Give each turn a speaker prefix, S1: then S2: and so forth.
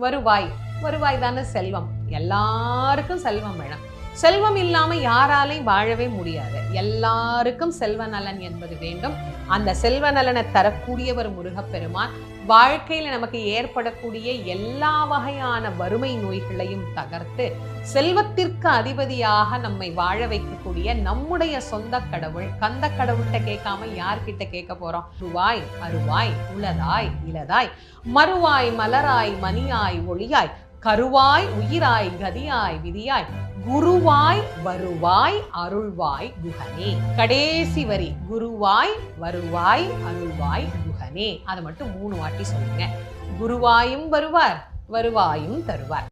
S1: வருவாய். வருவாய் தானே செல்வம். எல்லாருக்கும் செல்வம் வேணும். செல்வம் இல்லாம யாராலையும் வாழவே முடியாது. எல்லாருக்கும் செல்வ நலன் என்பது வேண்டும். அந்த செல்வ நலனை தரக்கூடியவர் முருகப்பெருமான். வாழ்க்கையில நமக்கு ஏற்படக்கூடிய எல்லா வகையான வறுமை நோய்களையும் தகர்த்து செல்வத்திற்கு அதிபதியாக நம்மை வாழ வைக்கக்கூடிய நம்முடைய சொந்த கடவுள் கந்த கடவுள்கிட்ட கேட்காம யார்கிட்ட கேட்க போறோம்? ருவாய் அருவாய் உளதாய் இலதாய் மறுவாய் மலராய் மணியாய் ஒளியாய் கருவாய் உயிராய் கதியாய் விதியாய் குருவாய் வருவாய் அருள்வாய் குகனே. கடைசி வரி குருவாய் வருவாய் அருள்வாய் குகனே. அதை மட்டும் மூணு வாட்டி சொல்லுங்க. குருவாயும் வருவார் வருவாயும் தருவார்.